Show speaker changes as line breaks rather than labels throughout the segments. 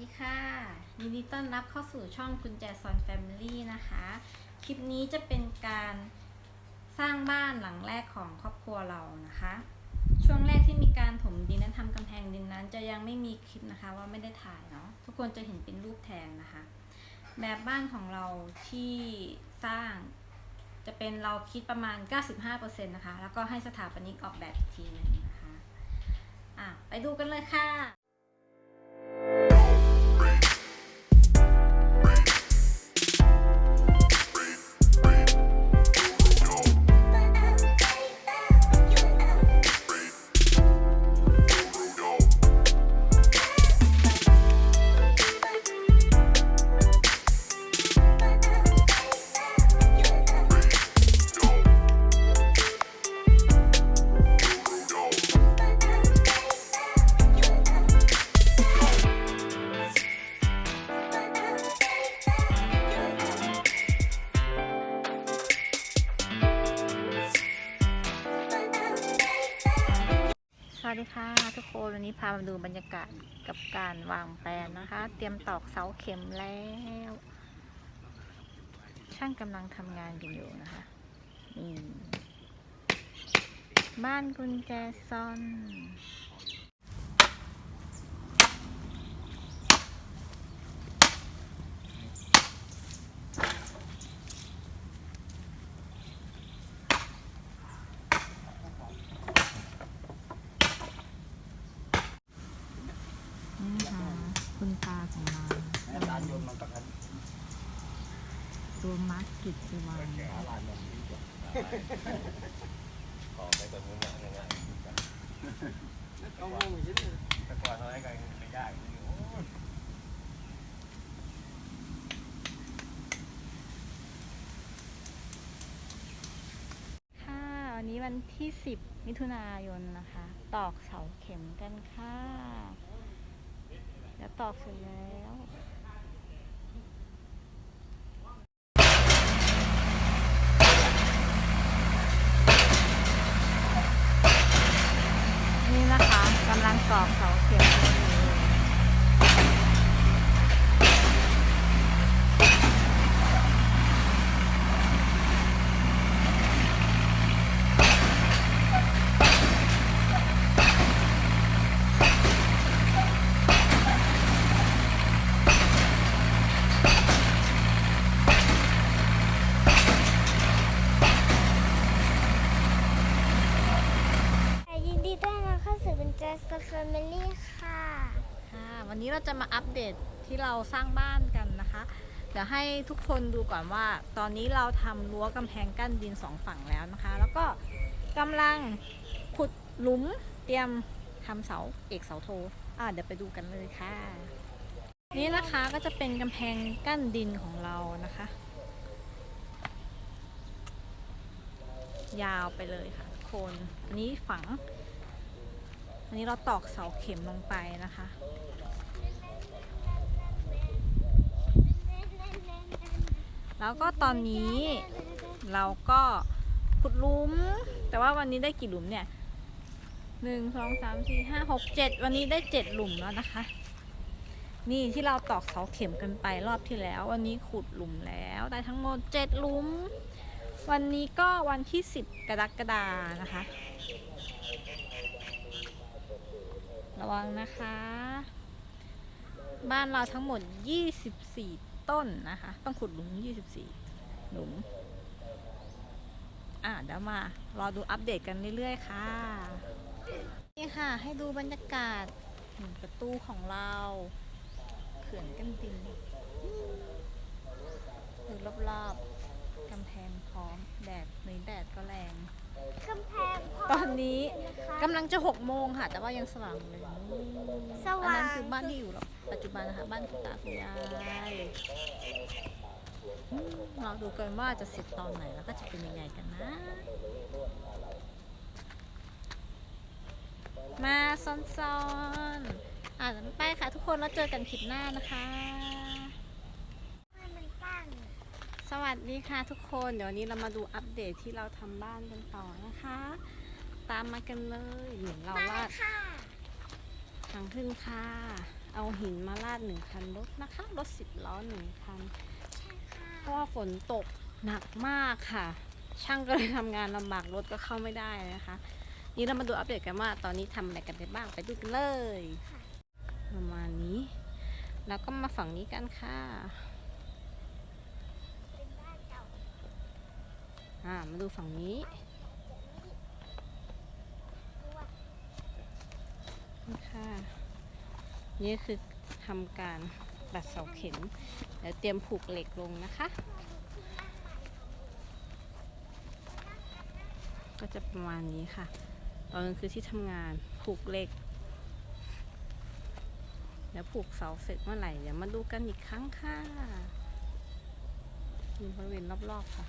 ดีค่ะยินดีต้อนรับเข้าสู่ช่องกุญแจซอนแฟมิลี่นะคะ คลิปนี้จะเป็นการสร้างบ้านหลังแรกของครอบครัวเรานะคะ ช่วงแรกที่มีการถมดินและทำกำแพงดินนั้น จะยังไม่มีคลิปนะคะว่าไม่ได้ถ่ายเนาะทุกคนจะเห็นเป็นรูปแทนนะคะ แบบบ้านของเราที่สร้างจะเป็นเราคิดประมาณ 95%นะคะ แล้วก็ให้สถาปนิกออกแบบอีกทีหนึงนะคะ อะ ไปดูกันเลยค่ะ ดีค่ะทุกคนวันนี้พามาดูบรรยากาศกับการวางแปลนนะคะ เตรียมตอกเสาเข็มแล้ว ช่างกำลังทำงานกันอยู่นะคะนี่บ้านกุญแจซอนค่ะคุณตาของเรา ตัวมาร์กกิจสว่าง
ขอไปตัวนู้นมาง่ายๆแต่ก่อนเราให้กันไม่ยากนี่โอ้ย
ค่ะวันนี้วันที่ 10 มิถุนายนนะคะ ตอกเสาเข็มกันค่ะ แล้วตอกเสร็จแล้ว นี่นะคะ กำลังตอกเสาเข็มกันอยู่
ยินดีต้อนรับเข้า สู่เป็นเจสแฟมิลี่ค่ะ
ค่ะวันนี้เราจะมาอัปเดตที่เราสร้างบ้านกันนะคะ เดี๋ยวให้ทุกคนดูก่อนว่า ตอนนี้เราทำรั้วกำแพงกั้นดินสองฝั่งแล้วนะคะ แล้วก็กำลังขุดหลุมเตรียมทำเสาเอกเสาโทอ่าเดี๋ยวไปดูกันเลยค่ะ นี่นะคะก็จะเป็นกำแพงกั้นดินของเรานะคะ ยาวไปเลยค่ะคนอันนี้ฝัง อันนี้เราตอกเสาเข็มลงไปนะคะ แล้วก็ตอนนี้เราก็ขุดลุม แต่ว่าวันนี้ได้กี่หลุมเนี่ยหนึ่งสองสามสี่ห้าหกเจ็ดวันนี้ได้เจ็ดหลุมแล้วนะคะ นี่ที่เราตอกเสาเข็มกันไปรอบที่แล้ว วันนี้ขุดหลุมแล้วได้ทั้งหมดเจ็ดหลุม วันนี้ก็วันที่สิบกรกฎานะคะ ระวังนะคะ บ้านเราทั้งหมด 24 ต้นนะคะ ต้องขุดหลุม 24 หลุม อะเดี๋ยวมา รอดูอัปเดตกันเรื่อยๆ ค่ะ นี่ค่ะ ให้ดูบรรยากาศประตูของเราเขื่อนกันดินดูรอบๆกำแพงพร้อม แดดในแดดก็แรง
กำแพงพร้
ต
อ
อน
ม
นี้
นะคะ
กำลังจะหกโมงค่ะ แต่ว่ายังสว่างอยู่เลย
สว่าง
อันนั้นคือบ้านที่อยู่หรอกปัจจุบันนะคะบ้านคุณตาคุณยายอืมเราดูกันว่าจะเสร็จตอนไหนแล้วก็จะเป็นยังไงกันนะ มาซ้อนๆอะไปค่ะทุกคนแล้วเจอกันคลิปหน้านะคะ
ให้มันตั้ง
ส วัสดีค่ะทุกคน เดี๋ยววันนี้เรามาดูอัปเดตที่เราทำบ้านกันต่อนะคะ ตามมากันเลยเหมือนเรา
มา
ลาด
ค่ะ
ทางขึ้นค่ะ เอาหินมาลาดหนึ่งคันรถนะคะรถสิบล้อหนึ่งคัน
ใช่ค่ะ
เพราะว่าฝนตกหนักมากค่ะ ช่างก็เลยทำงานลำบากรถก็เข้าไม่ได้นะคะ นี่เรามาดูอัปเดตกันว่า ตอนนี้ทำอะไรกันไปบ้างไปดูกันเลยประมาณนี้ แล้วก็มาฝั่งนี้กันค่ะ
เป็นบ้านเก่า
อ่ามาดูฝั่งนี้นี่ค่ะนี่คือทำการตัดเสาเข็ม แล้วเตรียมผูกเหล็กลงนะคะ ก็จะประมาณนี้ค่ะ ตอนกลางคือที่ทำงานผูกเหล็ก แล้วผูกเสาเสร็จเมื่อไหร่ เดี๋ยวมาดูกันอีกครั้งค่ะนี่บริเวณรอบๆค่ะ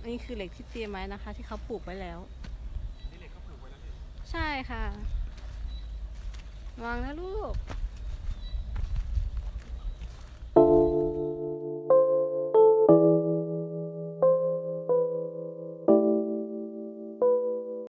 อันนี้คือเหล็กที่เตรียมไว้นะคะ ที่เขาปลูกไว้แล้ว
นี่เหล็กเขาปลูกไว้แล้วพี่
ใช่ค่ะ วางนะลูก